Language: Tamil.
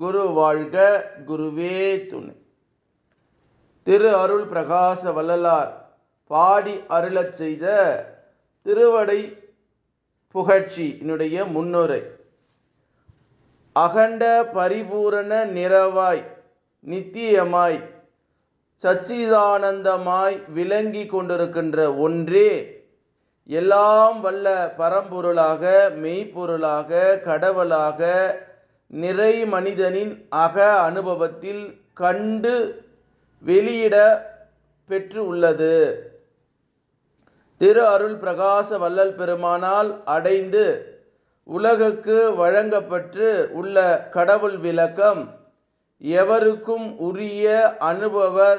குரு வாழ்க குருவே துணை. திரு அருள் பிரகாச வள்ளலார் பாடி அருளச் செய்த திருவடை புகழ்ச்சி என்னுடைய முன்னுரை. அகண்ட பரிபூரண நிறவாய் நித்தியமாய் சச்சிதானந்தமாய் விளங்கி கொண்டிருக்கின்ற ஒன்றே எல்லாம் வல்ல பரம்பொருளாக மெய்ப்பொருளாக கடவுளாக நிறை மனிதனின் அக அனுபவத்தில் கண்டு வெளியிட பெற்று உள்ளது. திரு அருள் பிரகாச வள்ளல் பெருமானால் அடைந்து உலகுக்கு வழங்கப்பட்டு உள்ள கடவுள் விளக்கம் எவருக்கும் உரிய அனுபவ